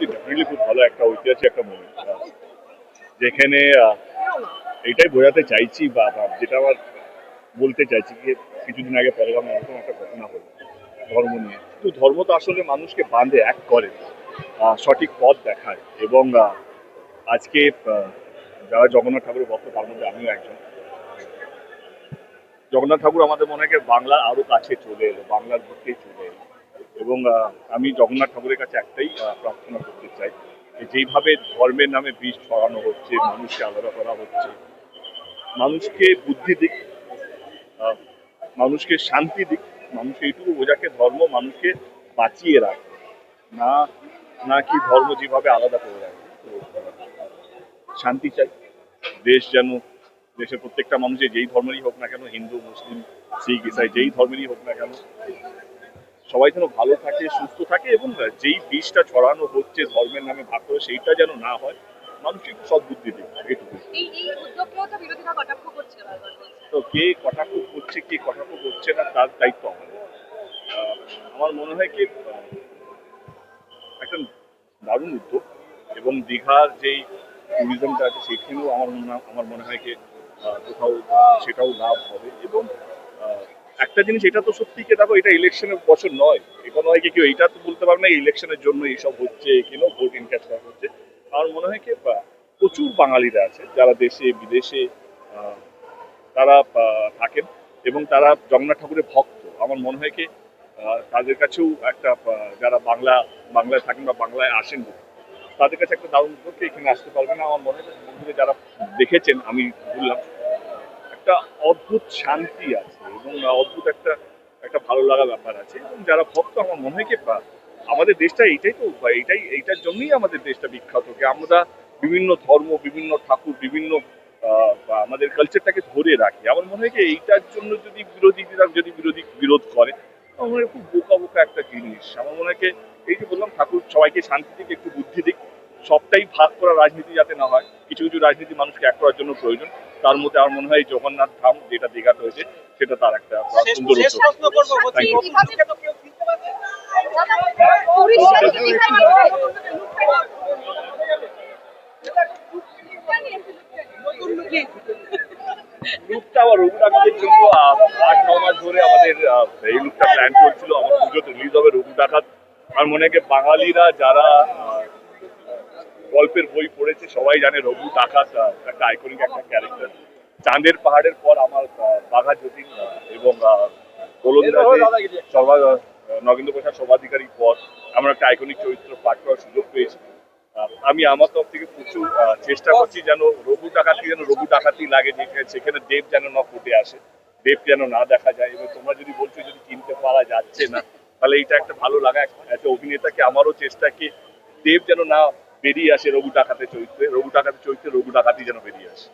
Definitely খুব ভালো একটা ঐতিহাসিক একটা যেখানে এটাই বোঝাতে চাইছি বা যেটা আমার বলতে চাইছি যে কিছুদিন আগে এরকম একটা ঘটনা হলো ধর্ম নিয়ে। ধর্ম তো আসলে মানুষকে বাঁধে, এক করে সঠিক পথ দেখায় এবং আজকে যারা জগন্নাথ ঠাকুরের ভক্ত তার মধ্যে আমিও একজন। জগন্নাথ ঠাকুর আমাদের মনে হয় কি বাংলার আরও কাছে চলে এলো, বাংলার বুকে চলে এলো। এবং আমি জগন্নাথ ঠাকুরের কাছে একটাই প্রার্থনা করতে চাই যেইভাবে ধর্মের নামে বিষ ছড়ানো হচ্ছে, মানুষকে আলাদা করা হচ্ছে, মানুষকে বুদ্ধি দিক মানুষকে শান্তি দিক, মানুষ এইটুকু বোঝাকে ধর্ম মানুষকে বাঁচিয়ে রাখে, না না কি ধর্ম যেভাবে আলাদা করে রাখে। শান্তি চাই, দেশ যেন, দেশের প্রত্যেকটা মানুষের যেই ধর্মেরই হোক না কেন, হিন্দু, মুসলিম, শিখ, ইসাই, যেই ধর্মেরই হোক না কেন সবাই যেন ভালো থাকে সুস্থ থাকে এবং যেই বিষটা ছড়ানো হচ্ছে ধর্মের নামে ভাগ করে সেইটা যেন না হয় মানুষকে একটু সদ্বুদ্ধি দিক এটুকু তো কে কটাক্ষ করছে কে কটাক্ষ করছে না তার দায়িত্ব আমাদের। আমার মনে হয় কি একটা দারুণ উদ্যোগ এবং দীঘার যেই ট্যুরিজমটা আছে সেখানেও আমার মনে আমার মনে হয় কি কোথাও সেটাও লাভ হবে এবং একটা জিনিস এটা তো সত্যি কি দেখো, এটা ইলেকশনের বছর নয়। এটা নয় কি কেউ এটা তো বলতে পারবে না ইলেকশনের জন্য এইসব হচ্ছে কেন ভোট ইনক্যাচ করা হচ্ছে। আমার মনে হয় কি প্রচুর বাঙালিরা আছে, যারা দেশে, বিদেশে তারা থাকেন এবং তারা জগন্নাথ ঠাকুরের ভক্ত। আমার মনে হয় কি তাদের কাছেও একটা যারা বাংলা, বাংলায় থাকেন বা বাংলায় আসেন, তাদের কাছে একটা দারুণ এখানে আসতে পারবে না। আমার মনে হয় যারা দেখেছেন, আমি বললাম একটা অদ্ভুত শান্তি আছে এবং অদ্ভুত একটা একটা ভালো লাগা ব্যাপার আছে। এবং যারা ভক্ত, আমার মনে হয় আমাদের দেশটা এইটাই তো, বা এইটাই, এইটার জন্যই আমাদের দেশটা বিখ্যাত কি আমরা বিভিন্ন ধর্ম, বিভিন্ন ঠাকুর, বিভিন্ন আমাদের কালচারটাকে ধরে রাখি। আমার মনে হয় কি, এইটার জন্য যদি বিরোধীরা যদি বিরোধী বিরোধ করে, আমার খুব বোকা বোকা একটা জিনিস। আমার মনে হয় এই যে বললাম, ঠাকুর সবাইকে শান্তি দিক সবটাই ভাগ করা রাজনীতি যাতে না হয় কিছু কিছু রাজনীতি মানুষকে এক করার জন্য প্রয়োজন। তার মধ্যে আমার মনে হয় জগন্নাথ ধাম যেটা দীঘাতে হয়েছে সেটা তার একটা সুন্দর লুকটা আমার রঘু জন্য আট ন মাস ধরে আমাদের এই লুকটা প্ল্যান চলছিল আমার পুজোতে রিলিজ হবে রঘু ডাকাত আর মনে হয় বাঙালিরা যারা গল্পের বই পড়েছে সবাই জানে রঘু ডাকাত একটা আইকনিক একটা ক্যারেক্টার চাঁদের পাহাড়ের পর আমার বাঘা যতীন এবং গোলন্দাজে সর্বা নগেন্দ্র প্রসাদ সর্বাধিকারী পর আমরা একটা আইকনিক চরিত্র পাঠ করার সুযোগ পেয়েছি। আমি আমার তরফ থেকে প্রচুর চেষ্টা করছি যেন রঘু ডাকাতি যেন রঘু ডাকাতি লাগে যেখানে সেখানে দেব যেন না ফুটে আসে দেব যেন না দেখা যায়। এবং তোমরা যদি বলছো যদি কিনতে পারা যাচ্ছে না তাহলে এটা একটা ভালো লাগা একটা অভিনেতাকে আমারও চেষ্টা কি দেব যেন না বেরিয়ে আসে রঘু ডাকাতের চরিত্রে। রঘু ডাকাতের চরিত্রে রঘু ডাকাতি যেন বেরিয়ে আসে।